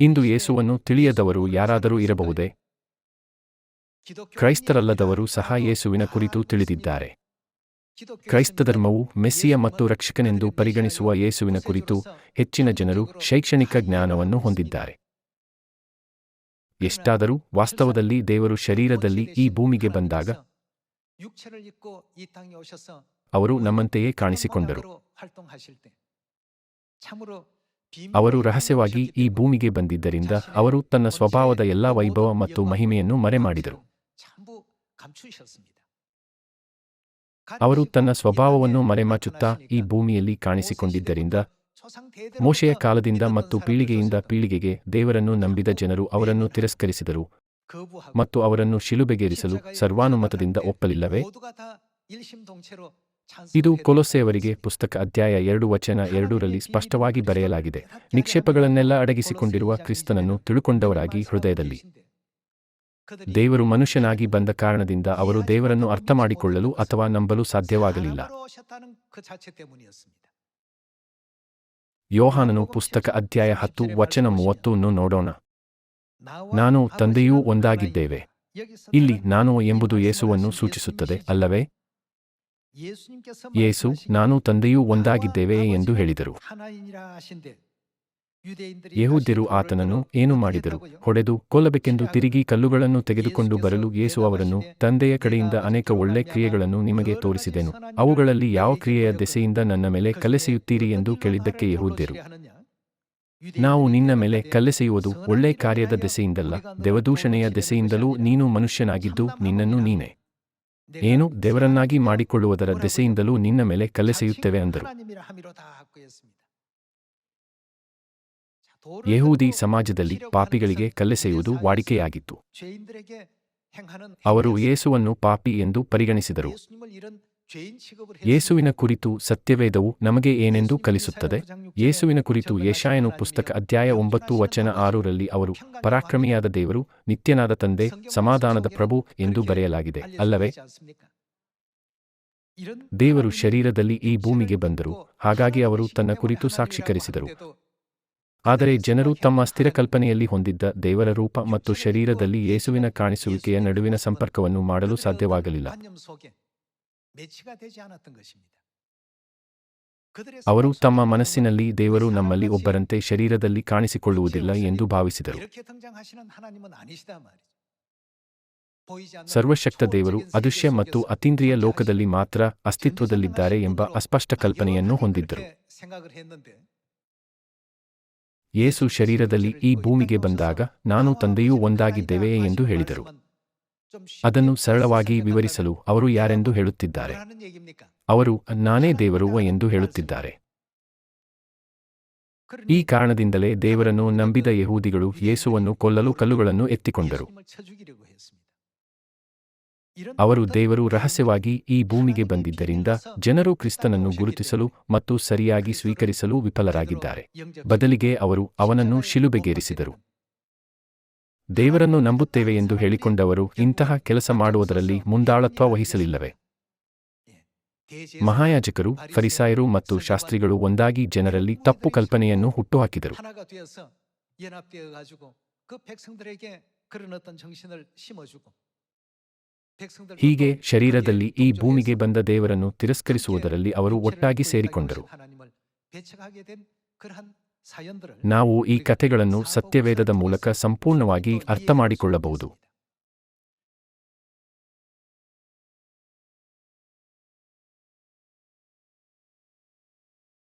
ಇಂದು ಯೇಸುವನ್ನು ತಿಳಿಯದವರು ಯಾರಾದರೂ ಇರಬಹುದೇ? ಕ್ರೈಸ್ತರಲ್ಲದವರು ಸಹ ಯೇಸುವಿನ ಕುರಿತು ತಿಳಿದಿದ್ದಾರೆ. ಕ್ರೈಸ್ತ ಧರ್ಮವು ಮೆಸ್ಸಿಯ ಮತ್ತು ರಕ್ಷಕನೆಂದು ಪರಿಗಣಿಸುವ ಯೇಸುವಿನ ಕುರಿತು ಹೆಚ್ಚಿನ ಜನರು ಶೈಕ್ಷಣಿಕ ಜ್ಞಾನವನ್ನು ಹೊಂದಿದ್ದಾರೆ. ಎಷ್ಟಾದರೂ ವಾಸ್ತವದಲ್ಲಿ ದೇವರು ಶರೀರದಲ್ಲಿ ಈ ಭೂಮಿಗೆ ಬಂದಾಗ ಅವರು ನಮ್ಮಂತೆಯೇ ಕಾಣಿಸಿಕೊಂಡರು. ಅವರು ರಹಸ್ಯವಾಗಿ ಈ ಭೂಮಿಗೆ ಬಂದಿದ್ದರಿಂದ ಅವರು ತನ್ನ ಸ್ವಭಾವದ ಎಲ್ಲಾ ವೈಭವ ಮತ್ತು ಮಹಿಮೆಯನ್ನು ಮರೆಮಾಡಿದರು. ಅವರು ತನ್ನ ಸ್ವಭಾವವನ್ನು ಮರೆಮಾಚುತ್ತಾ ಈ ಭೂಮಿಯಲ್ಲಿ ಕಾಣಿಸಿಕೊಂಡಿದ್ದರಿಂದ ಮೋಶೆಯ ಕಾಲದಿಂದ ಮತ್ತು ಪೀಳಿಗೆಯಿಂದ ಪೀಳಿಗೆಗೆ ದೇವರನ್ನು ನಂಬಿದ ಜನರು ಅವರನ್ನು ತಿರಸ್ಕರಿಸಿದರು ಮತ್ತು ಅವರನ್ನು ಶಿಲುಬೆಗೇರಿಸಲು ಸರ್ವಾನುಮತದಿಂದ ಒಪ್ಪಲಿಲ್ಲವೇ? ಇದು ಕೊಲೊಸೆಯವರಿಗೆ ಪುಸ್ತಕ ಅಧ್ಯಾಯ ಎರಡು ವಚನ ಎರಡೂರಲ್ಲಿ ಸ್ಪಷ್ಟವಾಗಿ ಬರೆಯಲಾಗಿದೆ. ನಿಕ್ಷೇಪಗಳನ್ನೆಲ್ಲ ಅಡಗಿಸಿಕೊಂಡಿರುವ ಕ್ರಿಸ್ತನನ್ನು ತಿಳುಕೊಂಡವರಾಗಿ ಹೃದಯದಲ್ಲಿ. ದೇವರು ಮನುಷ್ಯನಾಗಿ ಬಂದ ಕಾರಣದಿಂದ ಅವರು ದೇವರನ್ನು ಅರ್ಥಮಾಡಿಕೊಳ್ಳಲು ಅಥವಾ ನಂಬಲು ಸಾಧ್ಯವಾಗಲಿಲ್ಲ. ಯೋಹಾನನು ಪುಸ್ತಕ ಅಧ್ಯಾಯ ಹತ್ತು ವಚನ ಮೂವತ್ತನ್ನು ನೋಡೋಣ. ನಾನು ತಂದೆಯೂ ಒಂದಾಗಿದ್ದೇವೆ. ಇಲ್ಲಿ ನಾನು ಎಂಬುದು ಯೇಸುವನ್ನು ಸೂಚಿಸುತ್ತದೆ ಅಲ್ಲವೇ? ಯೇಸು ನಾನು ತಂದೆಯೂ ಒಂದಾಗಿದ್ದೇವೆ ಎಂದು ಹೇಳಿದರು. ಯಹೂದ್ಯರು ಆತನನ್ನು ಏನು ಮಾಡಿದರು? ಹೊಡೆದು ಕೊಲ್ಲಬೇಕೆಂದು ತಿರುಗಿ ಕಲ್ಲುಗಳನ್ನು ತೆಗೆದುಕೊಂಡು ಬರಲು ಯೇಸು ಅವರನ್ನು ತಂದೆಯ ಕಡೆಯಿಂದ ಅನೇಕ ಒಳ್ಳೆ ಕ್ರಿಯೆಗಳನ್ನು ನಿಮಗೆ ತೋರಿಸಿದೆನು. ಅವುಗಳಲ್ಲಿ ಯಾವ ಕ್ರಿಯೆಯ ದೆಸೆಯಿಂದ ನನ್ನ ಮೇಲೆ ಕಲೆಸೆಯುತ್ತೀರಿ ಎಂದು ಕೇಳಿದ್ದಕ್ಕೆ ಯಹೂದ್ಯರು. ನಾವು ನಿನ್ನ ಮೇಲೆ ಕಲ್ಲೆಸೆಯುವುದು ಒಳ್ಳೆ ಕಾರ್ಯದ ದೆಸೆಯಿಂದಲ್ಲ. ದೇವದೂಷಣೆಯ ದೆಸೆಯಿಂದಲೂ ನೀನು ಮನುಷ್ಯನಾಗಿದ್ದು ನಿನ್ನನ್ನು ನೀನೆ. ಏನು ದೇವರನ್ನಾಗಿ ಮಾಡಿಕೊಳ್ಳುವುದರ ದೆಸೆಯಿಂದಲೂ ನಿನ್ನ ಮೇಲೆ ಕಲೆಸೆಯುತ್ತೇವೆ ಅಂದರು. ಯಹೂದಿ ಸಮಾಜದಲ್ಲಿ ಪಾಪಿಗಳಿಗೆ ಕಲ್ಲೆಸೆಯುವುದು ವಾಡಿಕೆಯಾಗಿತ್ತು. ಅವರು ಯೇಸುವನ್ನು ಪಾಪಿ ಎಂದು ಪರಿಗಣಿಸಿದರು. ಯೇಸುವಿನ ಕುರಿತು ಸತ್ಯವೇದವು ನಮಗೆ ಏನೆಂದು ಕಲಿಸುತ್ತದೆ? ಯೇಸುವಿನ ಕುರಿತು ಯಶಾಯನು ಪುಸ್ತಕ ಅಧ್ಯಾಯ ಒಂಬತ್ತು ವಚನ ಆರರಲ್ಲಿ ಅವರು ಪರಾಕ್ರಮಿಯಾದ ದೇವರು ನಿತ್ಯನಾದ ತಂದೆ ಸಮಾಧಾನದ ಪ್ರಭು ಎಂದು ಬರೆಯಲಾಗಿದೆ. ಅಲ್ಲವೇ? ದೇವರು ಶರೀರದಲ್ಲಿ ಈ ಭೂಮಿಗೆ ಬಂದರು. ಹಾಗಾಗಿ ಅವರು ತನ್ನ ಕುರಿತು ಸಾಕ್ಷೀಕರಿಸಿದರು. ಆದರೆ ಜನರು ತಮ್ಮ ಸ್ಥಿರ ಕಲ್ಪನೆಯಲ್ಲಿ ಹೊಂದಿದ್ದ ದೇವರ ರೂಪ ಮತ್ತು ಶರೀರದಲ್ಲಿ ಯೇಸುವಿನ ಕಾಣಿಸುವಿಕೆಯ ನಡುವಿನ ಸಂಪರ್ಕವನ್ನು ಮಾಡಲು ಸಾಧ್ಯವಾಗಲಿಲ್ಲ. ಅವರು ತಮ್ಮ ಮನಸ್ಸಿನಲ್ಲಿ ದೇವರು ನಮ್ಮಲ್ಲಿ ಒಬ್ಬರಂತೆ ಶರೀರದಲ್ಲಿ ಕಾಣಿಸಿಕೊಳ್ಳುವುದಿಲ್ಲ ಎಂದು ಭಾವಿಸಿದರು. ಸರ್ವಶಕ್ತ ದೇವರು ಅದೃಶ್ಯ ಮತ್ತು ಅತೀಂದ್ರಿಯ ಲೋಕದಲ್ಲಿ ಮಾತ್ರ ಅಸ್ತಿತ್ವದಲ್ಲಿದ್ದಾರೆ ಎಂಬ ಅಸ್ಪಷ್ಟ ಕಲ್ಪನೆಯನ್ನು ಹೊಂದಿದ್ದರು. ಯೇಸು ಶರೀರದಲ್ಲಿ ಈ ಭೂಮಿಗೆ ಬಂದಾಗ ನಾನು ತಂದೆಯೂ ಒಂದಾಗಿದ್ದೇವೆ ಎಂದು ಹೇಳಿದರು. ಅದನ್ನು ಸರಳವಾಗಿ ವಿವರಿಸಲು ಅವರು ಯಾರೆಂದು ಹೇಳುತ್ತಿದ್ದಾರೆ. ಅವರು ನಾನೇ ದೇವರು ಎಂದು ಹೇಳುತ್ತಿದ್ದಾರೆ. ಈ ಕಾರಣದಿಂದಲೇ ದೇವರನ್ನು ನಂಬಿದ ಯಹೂದಿಗಳು ಯೇಸುವನ್ನು ಕೊಲ್ಲಲು ಕಲ್ಲುಗಳನ್ನು ಎತ್ತಿಕೊಂಡರು. ಅವರು ದೇವರು ರಹಸ್ಯವಾಗಿ ಈ ಭೂಮಿಗೆ ಬಂದಿದ್ದರಿಂದ ಜನರು ಕ್ರಿಸ್ತನನ್ನು ಗುರುತಿಸಲು ಮತ್ತು ಸರಿಯಾಗಿ ಸ್ವೀಕರಿಸಲು ವಿಫಲರಾಗಿದ್ದಾರೆ. ಬದಲಿಗೆ ಅವರು ಅವನನ್ನು ಶಿಲುಬೆಗೇರಿಸಿದರು. ದೇವರನ್ನು ನಂಬುತ್ತೇವೆ ಎಂದು ಹೇಳಿಕೊಂಡವರು ಇಂತಹ ಕೆಲಸ ಮಾಡುವುದರಲ್ಲಿ ಮುಂದಾಳತ್ವ ವಹಿಸಲಿಲ್ಲವೇ. ಮಹಾಯಾಜಕರು, ಫರಿಸಾಯರು ಮತ್ತು ಶಾಸ್ತ್ರಿಗಳು ಒಂದಾಗಿ ಜನರಲ್ಲಿ ತಪ್ಪು ಕಲ್ಪನೆಯನ್ನು ಹುಟ್ಟುಹಾಕಿದರು. ಹೀಗೆ ಶರೀರದಲ್ಲಿ ಈ ಭೂಮಿಗೆ ಬಂದ ದೇವರನ್ನು ತಿರಸ್ಕರಿಸುವುದರಲ್ಲಿ ಅವರು ಒಟ್ಟಾಗಿ ಸೇರಿಕೊಂಡರು. ನಾವು ಈ ಕಥೆಗಳನ್ನು ಸತ್ಯವೇದದ ಮೂಲಕ ಸಂಪೂರ್ಣವಾಗಿ ಅರ್ಥಮಾಡಿಕೊಳ್ಳಬಹುದು.